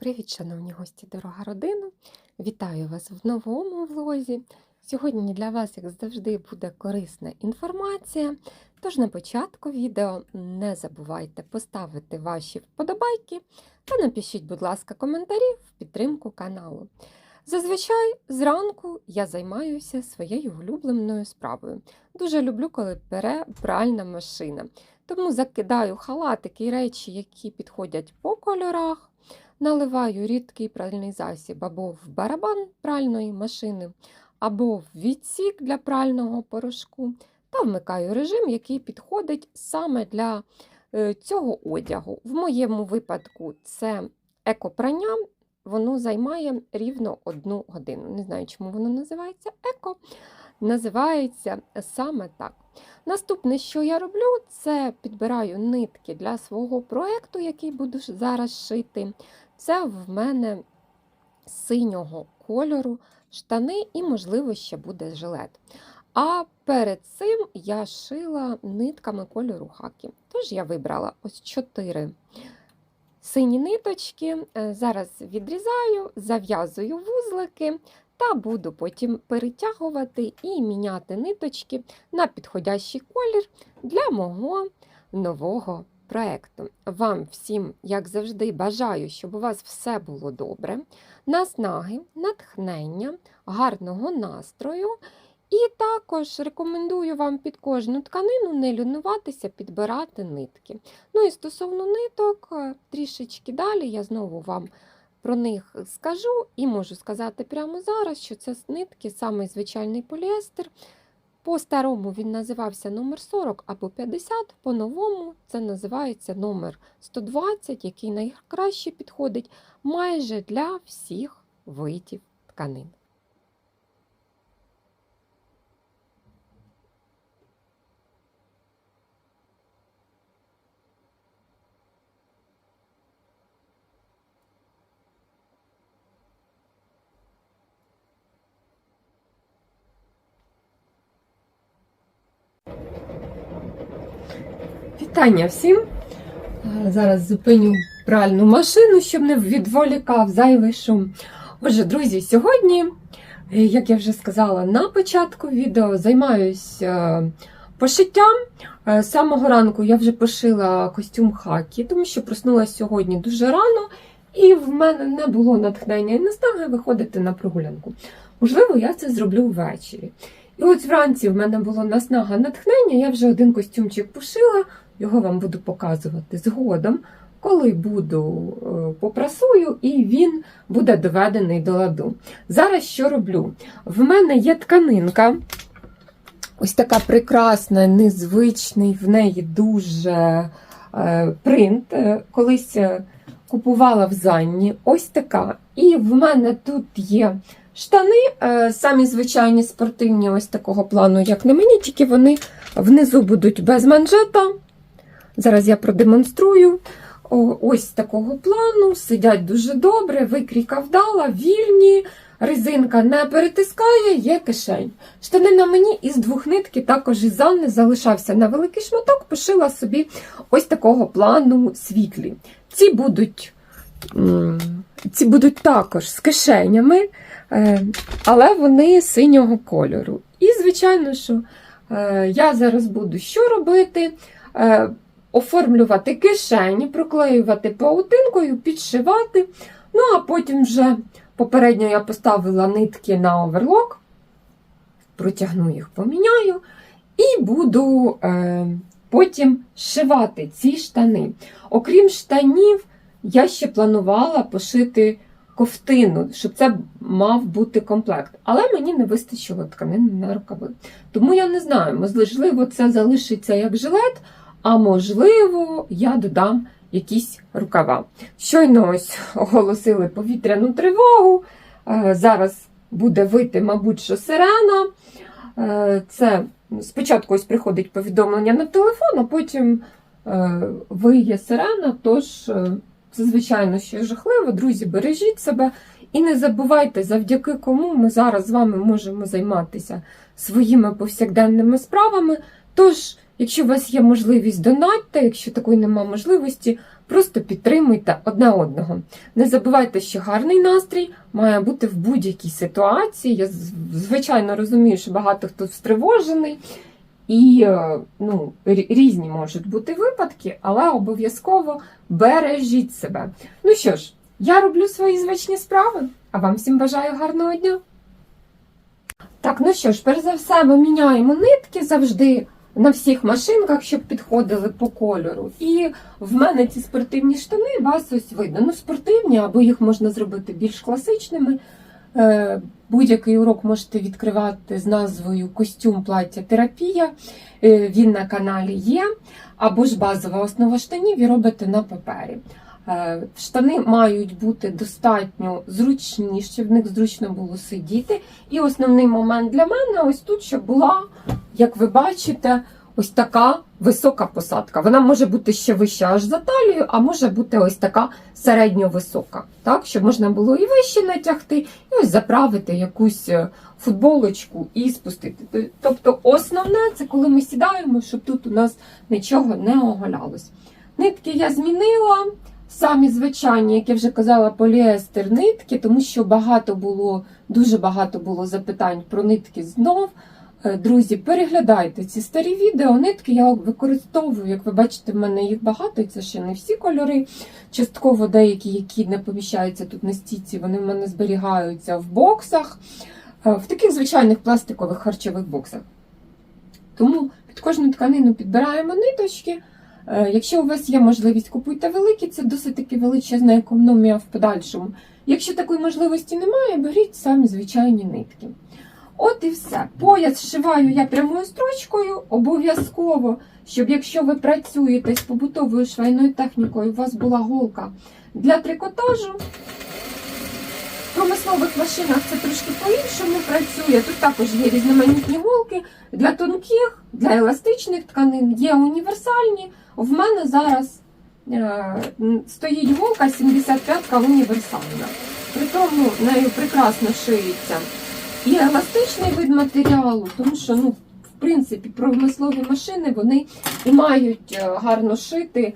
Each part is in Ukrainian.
Привіт, шановні гості, дорога родина! Вітаю вас в новому влозі. Сьогодні для вас, як завжди, буде корисна інформація. Тож на початку відео не забувайте поставити ваші вподобайки та напишіть, будь ласка, коментарі в підтримку каналу. Зазвичай зранку я займаюся своєю улюбленою справою. Дуже люблю, коли пере пральна машина. Тому закидаю халатики і речі, які підходять по кольорах. Наливаю рідкий пральний засіб або в барабан пральної машини, або в відсік для прального порошку, та вмикаю режим, який підходить саме для е, цього одягу. В моєму випадку це екопрання, воно займає рівно одну годину. Не знаю, чому воно називається еко. Називається саме так. Наступне, що я роблю, це підбираю нитки для свого проєкту, який буду зараз шити. Це в мене синього кольору штани і, можливо, ще буде жилет. А перед цим я шила нитками кольору хакі. Тож я вибрала ось чотири сині ниточки. Е, Зараз відрізаю, зав'язую вузлики та буду потім перетягувати і міняти ниточки на підходящий колір для мого нового проекту. Вам всім, як завжди, бажаю, щоб у вас все було добре, наснаги, натхнення, гарного настрою. І також рекомендую вам під кожну тканину не лінуватися, підбирати нитки. Ну і стосовно ниток, е, трішечки далі я знову вам про них скажу і можу сказати прямо зараз, що це нитки, саме звичайний поліестер. По-старому він називався номер 40 або 50, по-новому це називається номер 120, який найкраще підходить майже для всіх видів тканин. Вітання всім! Е, Зараз зупиню пральну машину, щоб не відволікав зайвий шум. Отже, друзі, сьогодні, е, як я вже сказала на початку відео, займаюся пошиттям. Е, З самого ранку я вже пошила костюм хакі, тому що проснулася сьогодні дуже рано, і в мене не було натхнення і настаги виходити на прогулянку. Можливо, я це зроблю ввечері. І от вранці в мене було наснага натхнення, я вже один костюмчик пошила, його вам буду показувати згодом, коли буду е, попрасую, і він буде доведений до ладу. Зараз що роблю? В мене є тканинка, ось така прекрасна, незвичний, в неї дуже е, принт. Е, Колись е, купувала в Занні, ось така. І в мене тут є штани, е, самі звичайні спортивні, ось такого плану, як на мені, тільки вони внизу будуть без манжета. Зараз я продемонструю. Ось такого плану, сидять дуже добре, викрійка вдала, вільні, резинка не перетискає, є кишень. Штани на мені із двох нитки також із Анни залишався на великий шматок, пошила собі ось такого плану світлі. Ці будуть, ці будуть також з кишенями, е, але вони синього кольору. І, звичайно, що е, я зараз буду що робити? Оформлювати кишені, проклеювати паутинкою, підшивати. Ну, а потім вже попередньо я поставила нитки на оверлок, протягну їх, поміняю, і буду е, потім шивати ці штани. Окрім штанів, я ще планувала пошити ковтину, щоб це мав бути комплект. Але мені не вистачило тканини на рукави. Тому я не знаю, можливо, це залишиться як жилет. А можливо, я додам якісь рукава. Щойно ось оголосили повітряну тривогу. Е, Зараз буде вити, мабуть, що сирена. Е, Це спочатку ось приходить повідомлення на телефон, а потім е, виє сирена. Тож, це, звичайно, ще жахливо. Друзі, бережіть себе і не забувайте, завдяки кому ми зараз з вами можемо займатися своїми повсякденними справами. Тож, Якщо у вас є можливість донатьте, якщо такої нема можливості, просто підтримуйте одне одного. Не забувайте, що гарний настрій має бути в будь-якій ситуації. Я звичайно розумію, що багато хто стривожений. І е, ну, різні можуть бути випадки, але обов'язково бережіть себе. Ну що ж, я роблю свої звичні справи, а вам всім бажаю гарного дня. Так, ну що ж, перш за все, ми міняємо нитки завжди на всіх машинках, щоб підходили по кольору. І в мене ці спортивні штани, вас ось видно. Ну, спортивні, або їх можна зробити більш класичними. Е, Будь-який урок можете відкривати з назвою Костюм плаття терапія. Е, Він на каналі є. Або ж базова основа штанів і робите на папері. Е, Штани мають бути достатньо зручні, щоб в них зручно було сидіти. І основний момент для мене ось тут, щоб була, як ви бачите, ось така висока посадка. Вона може бути ще вища аж за талію, а може бути ось така середньо-висока, так? щоб можна було і вище натягти, і ось заправити якусь е, футболочку і спустити. Тобто основне це коли ми сідаємо, щоб тут у нас нічого не оголялось. Нитки я змінила. Самі звичайні, як я вже казала, поліестер нитки, тому що багато було, дуже багато було запитань про нитки знов. Е, Друзі, переглядайте ці старі відео. Нитки я використовую, як ви бачите, в мене їх багато, це ще не всі кольори. Частково деякі, які не поміщаються тут на стійці, вони в мене зберігаються в боксах, е, в таких звичайних пластикових харчових боксах. Тому під кожну тканину підбираємо ниточки. Е, Якщо у вас є можливість, купуйте великі, це досить таки величезна економія в подальшому. Якщо такої можливості немає, беріть самі звичайні нитки. От і все. Пояс шиваю я прямою строчкою, обов'язково, щоб якщо ви працюєте з побутовою швейною технікою, у вас була голка для трикотажу. Промислових машинах це трошки по-іншому працює. Тут також є різноманітні голки для тонких, для еластичних тканин, є універсальні. В мене зараз е, стоїть голка 75-ка універсальна. При тому нею прекрасно шиється і еластичний вид матеріалу, тому що, ну, в принципі, промислові машини вони і мають е, гарно шити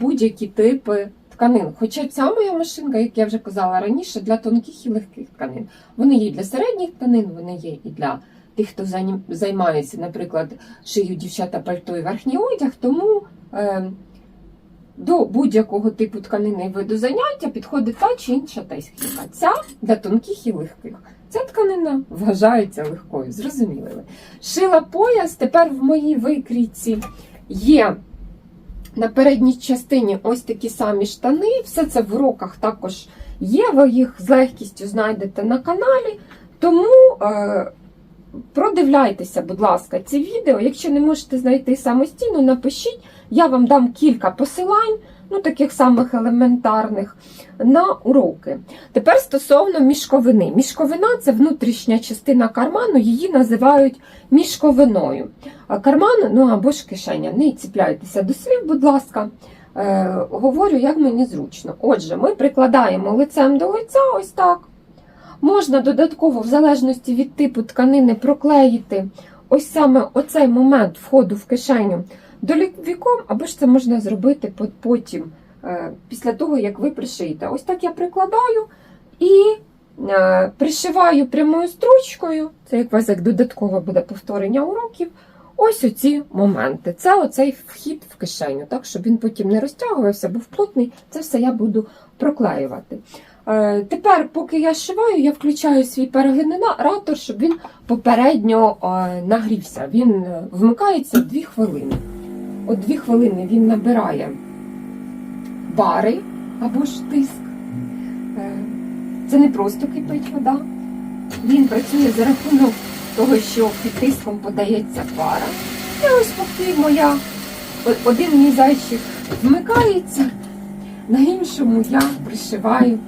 будь-які типи тканин. Хоча ця моя машинка, як я вже казала раніше, для тонких і легких тканин. Вони є і для середніх тканин, вони є і для тих, хто займається, наприклад, шиють дівчата пальто і верхній одяг, тому. Е, до будь-якого типу тканини і виду заняття підходить та чи інша техніка. Ця для тонких і легких. Ця тканина вважається легкою, зрозуміли. Шила пояс, тепер в моїй викрійці є на передній частині ось такі самі штани. Все це в уроках також є. Ви їх з легкістю знайдете на каналі. Тому е, продивляйтеся, будь ласка, ці відео. Якщо не можете знайти самостійно, напишіть. Я вам дам кілька посилань, ну таких самих елементарних, на уроки. Тепер стосовно мішковини. Мішковина це внутрішня частина карману, її називають мішковиною. Карман, ну або ж кишеня. Не ціпляйтеся до слів, будь ласка. Е, говорю, як мені зручно. Отже, ми прикладаємо лицем до лиця, ось так. Можна додатково, в залежності від типу тканини, проклеїти ось саме оцей момент входу в кишеню долівіком, або ж це можна зробити потім, е, після того, як ви пришиєте. Ось так я прикладаю і е, пришиваю прямою строчкою. Це як вас як додаткове буде повторення уроків. Ось оці моменти. Це оцей вхід в кишеню, так, щоб він потім не розтягувався, був плотний. Це все я буду проклеювати. Е, Тепер, поки я шиваю, я включаю свій перогенератор, щоб він попередньо нагрівся. Він вмикається 2 хвилини. От 2 хвилини він набирає бари або ж тиск. Е, Це не просто кипить вода. Він працює за рахунок того, що під тиском подається пара. І ось поки моя один мій зайчик вмикається, на іншому я пришиваю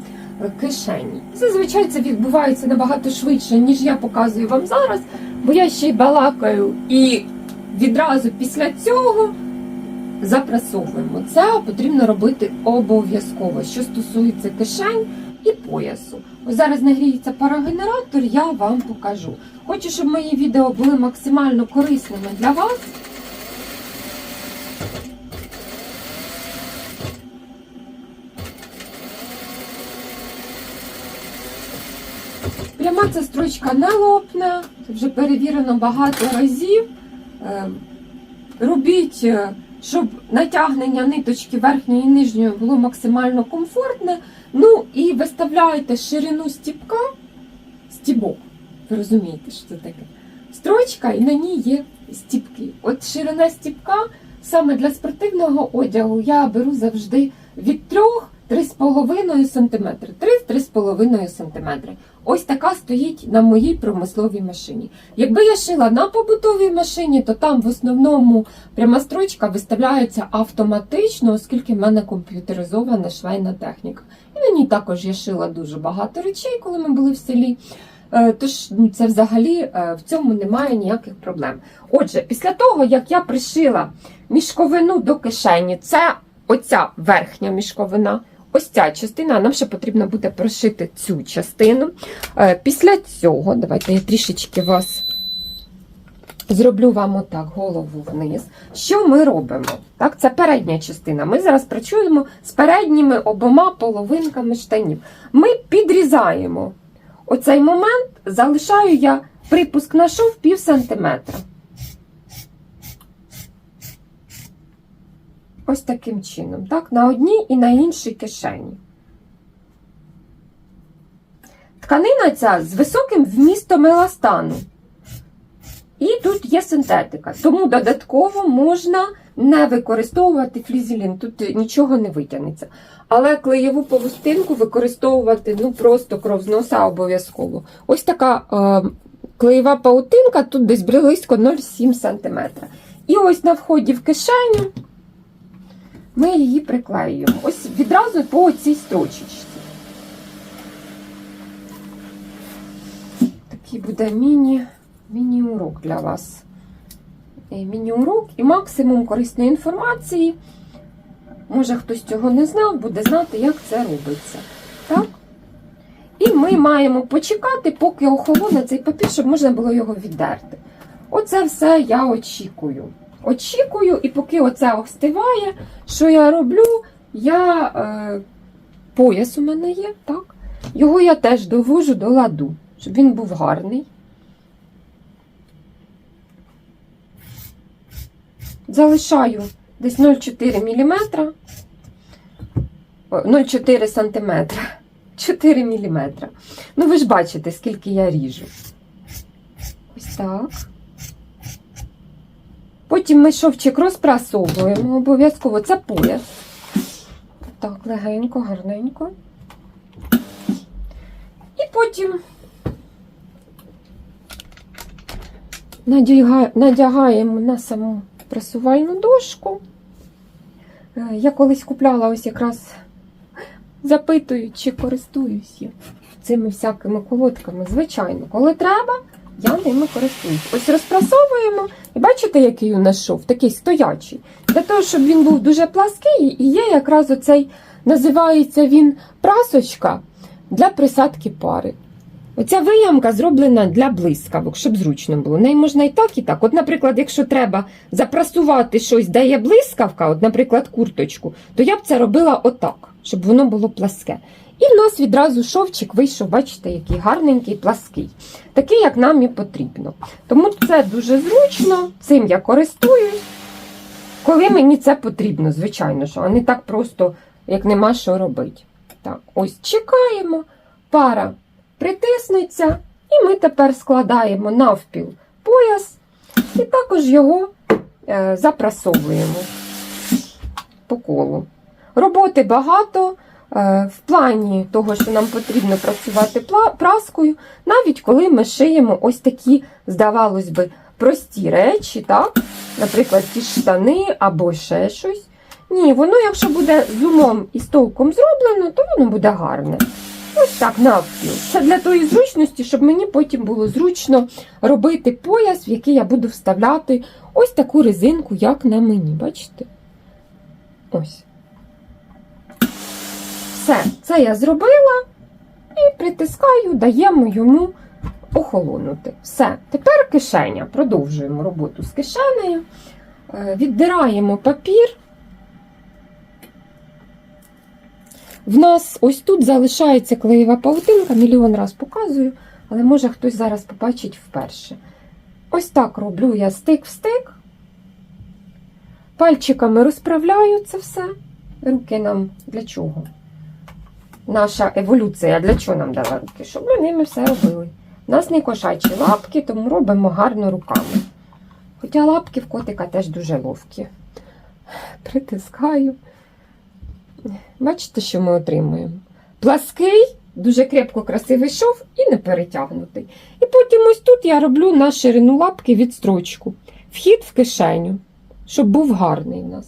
е, кишені. Зазвичай це відбувається набагато швидше, ніж я показую вам зараз, бо я ще й балакаю і відразу після цього запресовуємо. Це потрібно робити обов'язково, що стосується кишень і поясу. Ось Зараз нагріється парогенератор, я вам покажу. Хочу, щоб мої відео були максимально корисними для вас. Пряма ця строчка не лопне, вже перевірено багато разів. Ем, робіть е, щоб натягнення ниточки верхньої і нижньої було максимально комфортне. Ну і виставляйте ширину стіпка, стібок. Ви розумієте, що це таке? Строчка, і на ній є стіпки. От ширина стіпка саме для спортивного одягу я беру завжди від 3-3,5 см. 3-3,5 см. Ось така стоїть на моїй промисловій машині. Якби я шила на побутовій машині, то там в основному пряма строчка виставляється автоматично, оскільки в мене комп'ютеризована швейна техніка. І ній також я шила дуже багато речей, коли ми були в селі. Е, Тож ну, це взагалі е, в цьому немає ніяких проблем. Отже, після того, як я пришила мішковину до кишені, це оця верхня мішковина, ось ця частина, нам ще потрібно буде прошити цю частину. Е, Після цього, давайте я трішечки вас зроблю вам отак голову вниз. Що ми робимо? Так, це передня частина. Ми зараз працюємо з передніми обома половинками штанів. Ми підрізаємо. Оцей момент залишаю я припуск на шов пів сантиметра. Ось таким чином, так, на одній і на іншій кишені. Тканина ця з високим вмістом еластану. І тут є синтетика, тому додатково можна не використовувати флізелін, тут нічого не витягнеться. Але клеєву павустинку використовувати ну просто кров з носа обов'язково. Ось така е, клеєва паутинка, тут десь близько 0,7 см. І ось на вході в кишеню ми її приклеюємо. Ось відразу по цій строчечці. Такий буде міні, міні-урок для вас. Міні-урок і максимум корисної інформації. Може, хтось цього не знав, буде знати, як це робиться. Так? І ми маємо почекати, поки охолоне цей папір, щоб можна було його віддерти. Оце все я очікую. Очікую, і поки оце остиває, що я роблю? Я е, пояс у мене є, так? Його я теж довожу до ладу, щоб він був гарний. Залишаю десь 0,4 мм. 0,4 см. 4 мм. Ну, ви ж бачите, скільки я ріжу. Ось так. Потім ми шовчик розпрасовуємо обов'язково. Це пояс. Так, легенько, гарненько. І потім надягаємо на саму прасувальну дошку. Е, Я колись купляла ось якраз запитують, чи користуюсь цими всякими колодками. Звичайно, коли треба, я ними користуюсь. Ось розпрасовуємо, і бачите, який у нас шов, такий стоячий. Для того, щоб він був дуже плаский, і є якраз оцей, називається він прасочка для присадки пари. Оця виямка зроблена для блискавок, щоб зручно було. Неї можна і так, і так. От, наприклад, якщо треба запрасувати щось, де є блискавка, от, наприклад, курточку, то я б це робила отак, щоб воно було пласке. І в нас відразу шовчик вийшов, бачите, який гарненький, плаский. Такий, як нам і потрібно. Тому це дуже зручно, цим я користуюсь. Коли мені це потрібно, звичайно, що, а не так просто, як нема що робити. Так, ось чекаємо, пара притиснеться, і ми тепер складаємо навпіл пояс і також його е, запрасовуємо по колу. Роботи багато. Е, В плані того, що нам потрібно працювати праскою, навіть коли ми шиємо ось такі, здавалось би, прості речі, так? наприклад, ті штани або ще щось. Ні, воно, якщо буде з умом і з толком зроблено, то воно буде гарне. Ось так, навпіл. Це для тої зручності, щоб мені потім було зручно робити пояс, в який я буду вставляти ось таку резинку, як на мені. Бачите? Ось. Все, це я зробила і притискаю, даємо йому охолонути. Все, тепер кишеня. Продовжуємо роботу з кишенею. Е, Віддираємо папір. В нас ось тут залишається клеєва паутинка, мільйон раз показую, але може хтось зараз побачить вперше. Ось так роблю я стик в стик. Пальчиками розправляю це все. Руки нам для чого? Наша еволюція для чого нам дала руки? Щоб ми ними все робили. У нас не кошачі лапки, тому робимо гарно руками. Хоча лапки в котика теж дуже ловкі. Притискаю. Бачите, що ми отримуємо? Плаский, дуже крепко красивий шов і не перетягнутий. І потім ось тут я роблю на ширину лапки відстрочку. Вхід в кишеню, щоб був гарний в нас.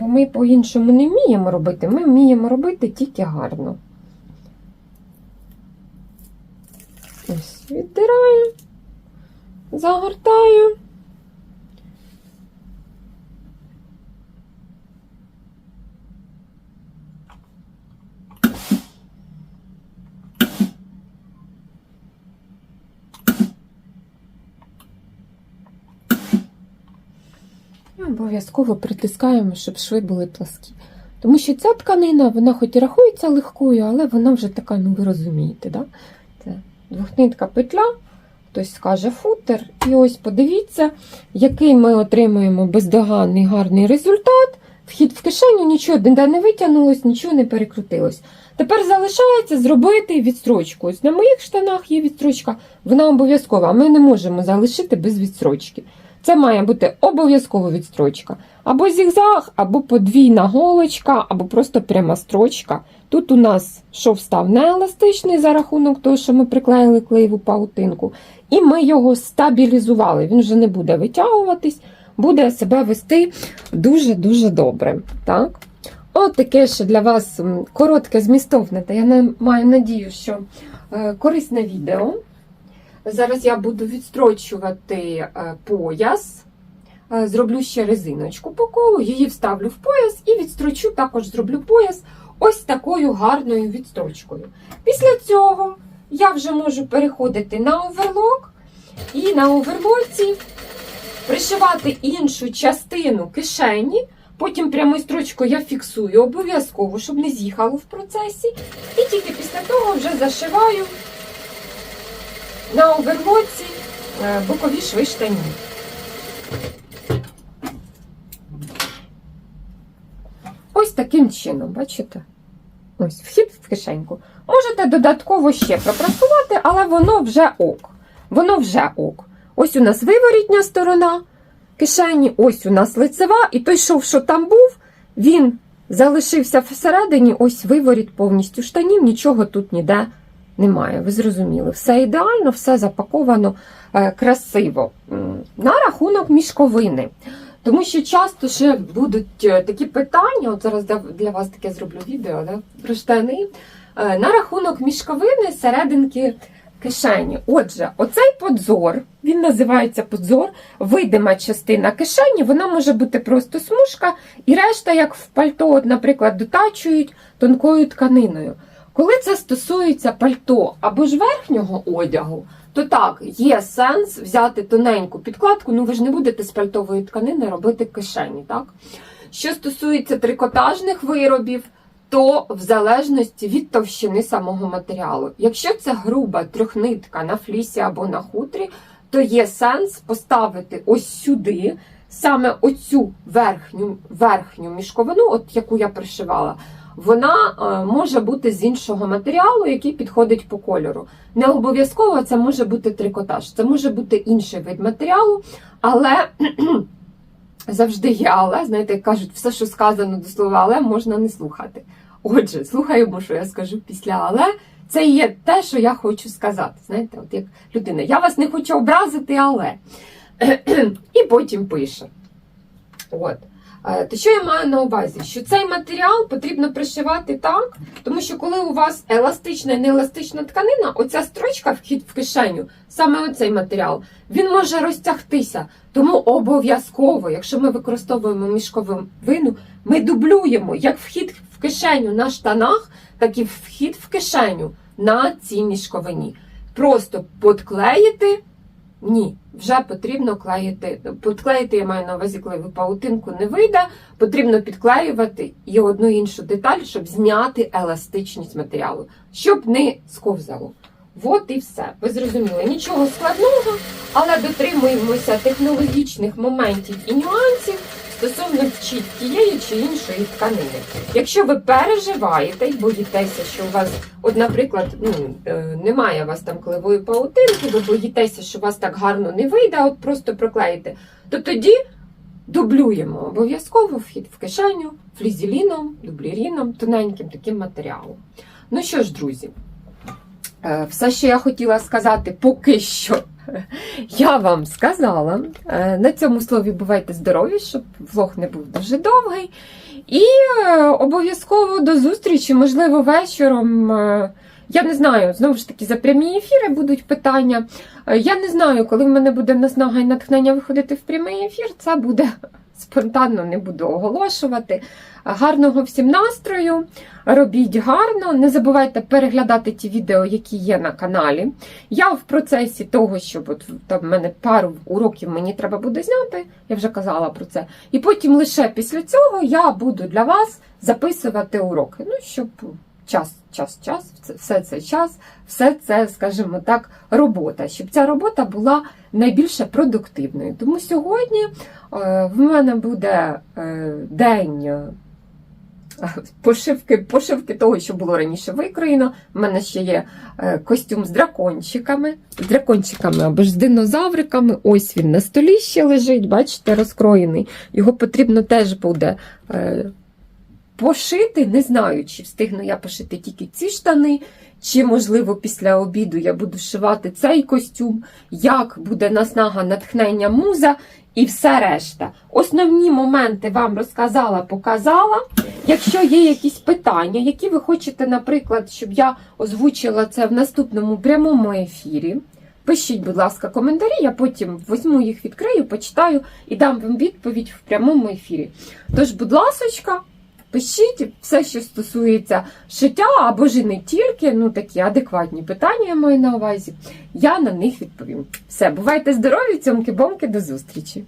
Бо ми по-іншому не вміємо робити, ми вміємо робити тільки гарно. Ось, відтираю, загортаю. Обов'язково притискаємо, щоб шви були пласкі. Тому що ця тканина, вона хоч і рахується легкою, але вона вже така, ну ви розумієте, да? це двохнитка петля, хтось скаже футер. І ось подивіться, який ми отримуємо бездоганний гарний результат. Вхід в кишеню, нічого не витягнулось, нічого не перекрутилось. Тепер залишається зробити відстрочку. Ось на моїх штанах є відстрочка, вона обов'язкова. Ми не можемо залишити без відстрочки. Це має бути обов'язково відстрочка. Або зігзаг, або подвійна голочка, або просто пряма строчка. Тут у нас шов став нееластичний за рахунок того, що ми приклеїли клеєву паутинку, і ми його стабілізували. Він вже не буде витягуватись, буде себе вести дуже-дуже добре. Так? От таке ще для вас коротке, змістовне, та я маю надію, що е, корисне відео. Зараз я буду відстрочувати е, пояс. Е, Зроблю ще резиночку по колу, її вставлю в пояс і відстрочу, також зроблю пояс ось такою гарною відстрочкою. Після цього я вже можу переходити на оверлок і на оверлоці пришивати іншу частину кишені. Потім прямою строчкою я фіксую обов'язково, щоб не з'їхало в процесі. І тільки після того вже зашиваю на оверлоці е, бокові шви штанів. Ось таким чином, бачите? Ось вхід в кишеньку. Можете додатково ще пропрасувати, але воно вже ок. Воно вже ок. Ось у нас виворітня сторона кишені, ось у нас лицева, і той шов, що там був, він залишився всередині, ось виворіт повністю штанів, нічого тут ніде немає. Ви зрозуміли, все ідеально, все запаковано е, красиво. На рахунок мішковини. Тому що часто ще будуть е, такі питання, от зараз для- вас таке зроблю відео да, про штани. Е, На рахунок мішковини серединки кишені. Отже, оцей подзор, він називається подзор, видима частина кишені, вона може бути просто смужка, і решта, як в пальто, от, наприклад, дотачують тонкою тканиною. Коли це стосується пальто або ж верхнього одягу, то так, є сенс взяти тоненьку підкладку, ну ви ж не будете з пальтової тканини робити кишені, так? Що стосується трикотажних виробів, то в залежності від товщини самого матеріалу. Якщо це груба трьохнитка на флісі або на хутрі, то є сенс поставити ось сюди саме оцю верхню, верхню мішковину, от яку я пришивала, вона е, може бути з іншого матеріалу, який підходить по кольору. Не обов'язково це може бути трикотаж, це може бути інший вид матеріалу, але завжди є але. Знаєте, як кажуть, все, що сказано до слова але, можна не слухати. Отже, слухаємо, що я скажу після але. Це є те, що я хочу сказати. Знаєте, от як людина, я вас не хочу образити, але. І потім пише. От. Е, То що я маю на увазі? Що цей матеріал потрібно пришивати так, тому що коли у вас еластична і нееластична тканина, оця строчка вхід в кишеню, саме оцей матеріал, він може розтягтися. Тому обов'язково, якщо ми використовуємо мішкову вину, ми дублюємо як вхід в кишеню на штанах, так і вхід в кишеню на цій мішковині. Просто подклеїти Ні, вже потрібно клеїти. Підклеїти я маю на увазі, ви паутинку не вийде, потрібно підклеювати і одну іншу деталь, щоб зняти еластичність матеріалу, щоб не сковзало. От і все. Ви зрозуміли, нічого складного, але дотримуємося технологічних моментів і нюансів стосовно чи тієї чи іншої тканини. Якщо ви переживаєте і боїтеся, що у вас, от, наприклад, ну, е, немає у вас там клевої паутинки, ви боїтеся, що у вас так гарно не вийде, от просто проклеїте, то тоді дублюємо обов'язково вхід в кишеню флізеліном, дубліріном, тоненьким таким матеріалом. Ну що ж, друзі, все, що я хотіла сказати поки що. Я вам сказала. Е, На цьому слові бувайте здорові, щоб влог не був дуже довгий. І е, обов'язково до зустрічі, можливо, вечором. Е, Я не знаю, знову ж таки, за прямі ефіри будуть питання. Е, Я не знаю, коли в мене буде наснага і натхнення виходити в прямий ефір, це буде спонтанно, не буду оголошувати. Гарного всім настрою, робіть гарно, не забувайте переглядати ті відео, які є на каналі. Я в процесі того, там в мене пару уроків мені треба буде зняти, я вже казала про це. І потім лише після цього я буду для вас записувати уроки. Ну, щоб час, час, час, все це час, все це, скажімо так, робота, щоб ця робота була найбільше продуктивною. Тому сьогодні е, в мене буде е, день. е, Пошивки, пошивки того, що було раніше викроєно. У мене ще є костюм з дракончиками, з дракончиками або ж з динозавриками. Ось він на столі ще лежить, бачите, розкроєний. Його потрібно теж буде пошити. Не знаю, чи встигну я пошити тільки ці штани, чи, можливо, після обіду я буду шивати цей костюм, як буде наснага натхнення муза і все решта. Основні моменти вам розказала, показала. Якщо є якісь питання, які ви хочете, наприклад, щоб я озвучила це в наступному прямому ефірі, пишіть, будь ласка, коментарі, я потім візьму їх, відкрию, почитаю і дам вам відповідь в прямому ефірі. Тож, будь ласочка, пишіть все, що стосується шиття або ж і не тільки, ну такі адекватні питання я маю на увазі. Я на них відповім. Все, бувайте здорові, цьомки-бомки, до зустрічі!